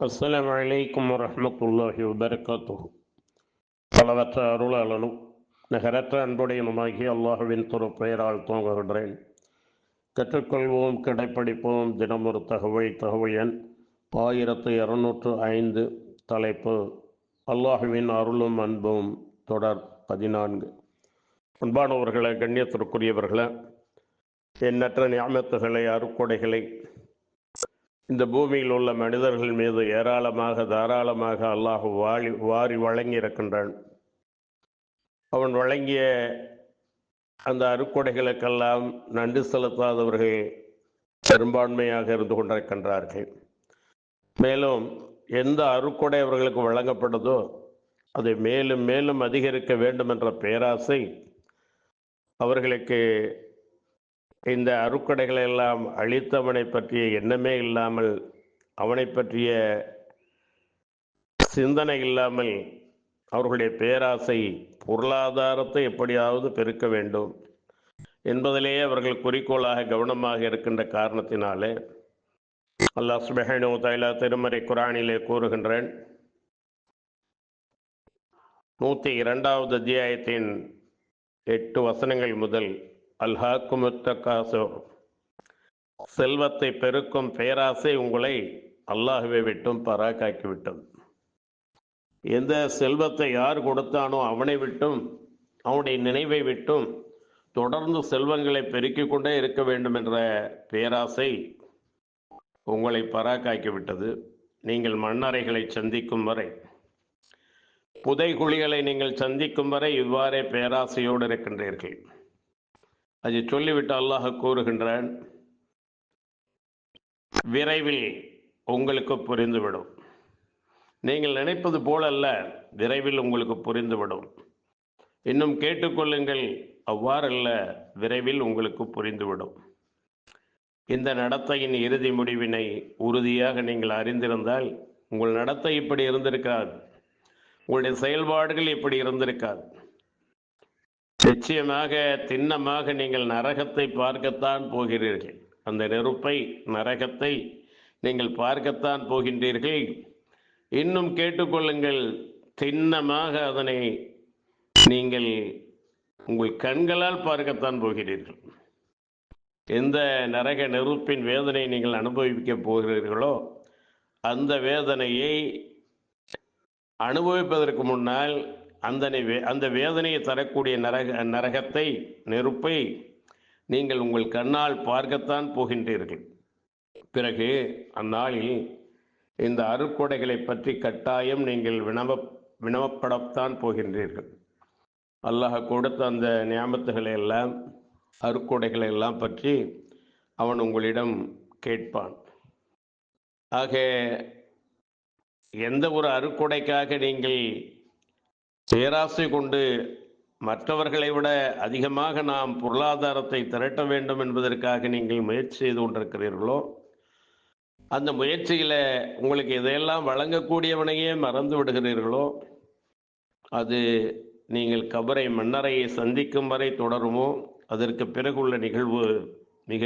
அஸ்லாம் வலைக்கம் வரமத்துல்லாஹி வபரகாத்துஹு. பலவற்ற அருளாளனும் நகரற்ற அன்புடையனுமாகி அல்லாஹுவின் துரு பெயரால் துவங்குகின்றேன். கற்றுக்கொள்வோம் கிடைப்படிப்போம் தினமொரு தகவல் தகவல் எண் ஆயிரத்து இருநூற்று ஐந்து தலைப்பு அல்லாஹுவின் அருளும் அன்பும் தொடர் பதினான்கு. அன்பானவர்களை கண்ணியத்திற்குரியவர்களை எண்ணற்ற ஞாபகத்துகளை அருக்கொடைகளை இந்த பூமியில் உள்ள மனிதர்கள் மீது ஏராளமாக தாராளமாக அல்லாஹ் வாழி வாரி வழங்கி இருக்கின்றான் அவன் வழங்கிய அந்த அருக்கொடைகளுக்கெல்லாம் நன்றி செலுத்தாதவர்கள் பெரும்பான்மையாக இருந்து கொண்டிருக்கின்றார்கள். மேலும் எந்த அருக்கொடை அவர்களுக்கு வழங்கப்படுதோ அதை மேலும் மேலும் அதிகரிக்க வேண்டும் என்ற பேராசை அவர்களுக்கு இந்த அருக்கடைகளை எல்லாம் அழித்தவனை பற்றிய எண்ணமே இல்லாமல் அவனை பற்றிய சிந்தனை இல்லாமல் அவர்களுடைய பேராசை பொருளாதாரத்தை எப்படியாவது பெருக்க வேண்டும் என்பதிலேயே அவர்கள் குறிக்கோளாக கவனமாக இருக்கின்ற காரணத்தினாலே அல்லாஹ் சுபஹனு தைலா திருமறை குரானிலே கூறுகின்றேன். நூற்றி இரண்டாவது அத்தியாயத்தின் எட்டு வசனங்கள் முதல் அல்ஹாக்குமுத்தகாசோர் செல்வத்தை பெருக்கும் பேராசை உங்களை அல்லாஹுவை விட்டும் பராக்காக்கிவிட்டது. எந்த செல்வத்தை யார் கொடுத்தானோ அவனை விட்டும் அவனுடைய நினைவை விட்டும் தொடர்ந்து செல்வங்களை பெருக்கிக் கொண்டே இருக்க வேண்டும் என்ற பேராசை உங்களை பராக்காக்கிவிட்டது. நீங்கள் மண்ணறைகளை சந்திக்கும் வரை புதைகுழிகளை நீங்கள் சந்திக்கும் வரை இவ்வாறே பேராசையோடு இருக்கின்றீர்கள். அதை சொல்லிவிட்டு அல்லாஹ் கூறுகின்றான் விரைவில் உங்களுக்கு புரிந்துவிடும். நீங்கள் நினைப்பது போலல்ல விரைவில் உங்களுக்கு புரிந்துவிடும். இன்னும் கேட்டுக்கொள்ளுங்கள் அவ்வாறல்ல விரைவில் உங்களுக்கு புரிந்துவிடும். இந்த நடத்தையின் இறுதி முடிவினை உறுதியாக நீங்கள் அறிந்திருந்தால் உங்கள் நடத்தை இப்படி இருந்திருக்காது. உங்களுடைய செயல்பாடுகள் இப்படி இருந்திருக்காது. நிச்சயமாக திண்ணமாக நீங்கள் நரகத்தை பார்க்கத்தான் போகிறீர்கள். அந்த நெருப்பை நரகத்தை நீங்கள் பார்க்கத்தான் போகின்றீர்கள். இன்னும் கேட்டுக்கொள்ளுங்கள் திண்ணமாக அதனை நீங்கள் உங்கள் கண்களால் பார்க்கத்தான் போகிறீர்கள். எந்த நரக நெருப்பின் வேதனை நீங்கள் அனுபவிக்க போகிறீர்களோ அந்த வேதனையை அனுபவிப்பதற்கு முன்னால் அந்த அந்த வேதனையை தரக்கூடிய நரக நரகத்தை நெருப்பை நீங்கள் உங்கள் கண்ணால் பார்க்கத்தான் போகின்றீர்கள். பிறகு அந்நாளில் இந்த அருக்கொடைகளை பற்றி கட்டாயம் நீங்கள் வினவ வினவப்படத்தான் போகின்றீர்கள். அல்லாஹ் கொடுத்த அந்த ஞாபகத்துகளை எல்லாம் அருக்கொடைகளை எல்லாம் பற்றி அவன் உங்களிடம் கேட்பான். ஆக எந்த ஒரு அருக்கொடைக்காக நீங்கள் பேராசை கொண்டு மற்றவர்களை விட அதிகமாக நாம் பொருளாதாரத்தை திரட்ட வேண்டும் என்பதற்காக நீங்கள் முயற்சி செய்து கொண்டிருக்கிறீர்களோ? அந்த முயற்சியில் உங்களுக்கு இதையெல்லாம் வழங்கக்கூடியவனையே மறந்து விடுகிறீர்களோ? அது நீங்கள் கபரை மன்னரையை சந்திக்கும் வரை தொடருமோ? அதற்கு பிறகுள்ள நிகழ்வு மிக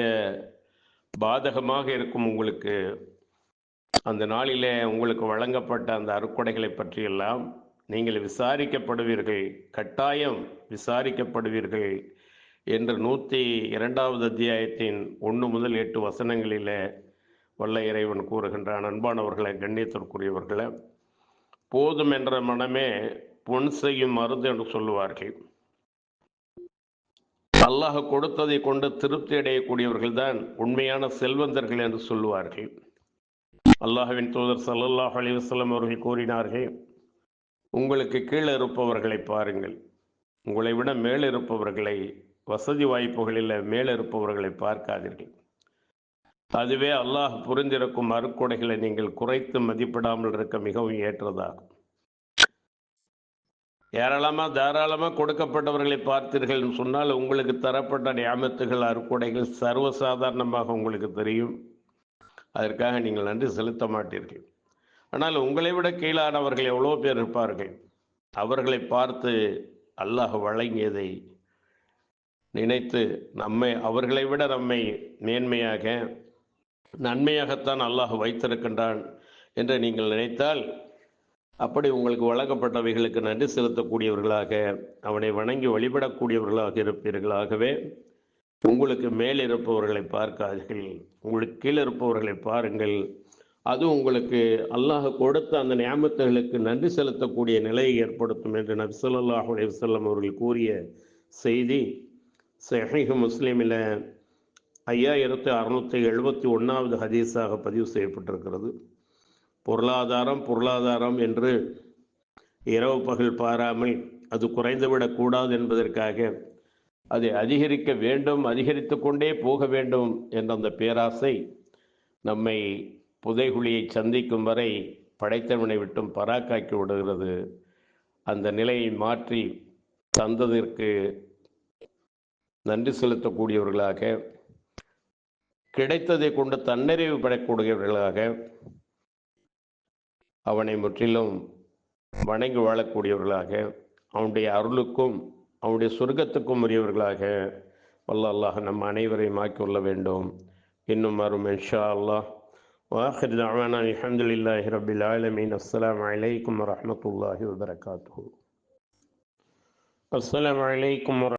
பாதகமாக இருக்கும் உங்களுக்கு. அந்த நாளிலே உங்களுக்கு வழங்கப்பட்ட அந்த அறுக்குடைகளை பற்றியெல்லாம் நீங்கள் விசாரிக்கப்படுவீர்கள் கட்டாயம் விசாரிக்கப்படுவீர்கள் என்று நூற்றி இரண்டாவது அத்தியாயத்தின் ஒன்று முதல் எட்டு வசனங்களில் வல்ல இறைவன் கூறுகின்றான். அன்பானவர்களை கண்ணியத்திற்குரியவர்களை போதும் என்ற மனமே பொன் செய்யும் மருந்து என்று சொல்லுவார்கள். அல்லாஹ் கொடுத்ததை கொண்டு திருப்தி அடையக்கூடியவர்கள் தான் உண்மையான செல்வந்தர்கள் என்று சொல்லுவார்கள். அல்லாஹுவின் தூதர் சல்லாஹ் அலிவசல்லம் அவர்கள் கூறினார்கள் உங்களுக்கு கீழே இருப்பவர்களை பாருங்கள். உங்களை விட மேலே இருப்பவர்களை வசதி வாய்ப்புகளில் மேலே இருப்பவர்களை பார்க்காதீர்கள். அதுவே அல்லாஹ் புரிந்திருக்கும் அருக்கொடைகளை நீங்கள் குறைத்து மதிப்பிடாமல் இருக்க மிகவும் ஏற்றதாகும். ஏராளமாக தாராளமாக கொடுக்கப்பட்டவர்களை பார்த்தீர்கள் சொன்னால் உங்களுக்கு தரப்பட்ட ஞாபகத்துகள் அறுக்குடைகள் சர்வசாதாரணமாக உங்களுக்கு தெரியும். அதற்காக நீங்கள் நன்றி செலுத்த மாட்டீர்கள். ஆனால் உங்களை விட கீழானவர்கள் எவ்வளோ பேர் இருப்பார்கள்? அவர்களை பார்த்து அல்லாஹ் வழங்கியதை நினைத்து நம்மை அவர்களை விட நம்மை மேன்மையாக நன்மையாகத்தான் அல்லாஹ் வைத்திருக்கின்றான் என்று நீங்கள் நினைத்தால் அப்படி உங்களுக்கு வழங்கப்பட்டவைகளுக்கு நன்றி செலுத்தக்கூடியவர்களாக அவனை வணங்கி வழிபடக்கூடியவர்களாக இருப்பீர்களாகவே உங்களுக்கு மேல் இருப்பவர்களை பார்க்காதீர்கள். உங்களுக்கு கீழே இருப்பவர்களை பாருங்கள். அது உங்களுக்கு அல்லாஹ் கொடுத்த அந்த நியாமத்துகளுக்கு நன்றி செலுத்தக்கூடிய நிலையை ஏற்படுத்தும் என்று நபி ஸல்லல்லாஹு அவர்கள் கூறிய செய்தி. சஹீஹ் முஸ்லீமில் ஐயாயிரத்து அறுநூற்றி எழுபத்தி ஒன்றாவது ஹதீஸாக பதிவு செய்யப்பட்டிருக்கிறது. பொருளாதாரம் பொருளாதாரம் என்று இரவு பகல் பாராமல் அது குறைந்துவிடக்கூடாது என்பதற்காக அதை அதிகரிக்க வேண்டும் அதிகரித்து கொண்டே போக வேண்டும் என்ற அந்த பேராசை நம்மை புதைகுழியை சந்திக்கும் வரை படைத்தவனை விட்டும் பராக்காக்கி விடுகிறது. அந்த நிலையை மாற்றி தந்ததற்கு நன்றி செலுத்தக்கூடியவர்களாக கிடைத்ததை கொண்டு தன்னறிவு பெறக்கூடியவர்களாக அவனை முற்றிலும் வணங்கி வாழக்கூடியவர்களாக அவனுடைய அருளுக்கும் அவனுடைய சொர்க்கத்துக்கும் உரியவர்களாக வல்ல அல்லாஹ் நம் அனைவரையும் ஆக்கிக்கொள்ள வேண்டும். இன்னும் வரும் இன்ஷா அல்லாஹ். وآخر دعوانا الحمد لله رب العالمين. السلام عليكم ورحمة الله وبركاته. السلام عليكم ورحمة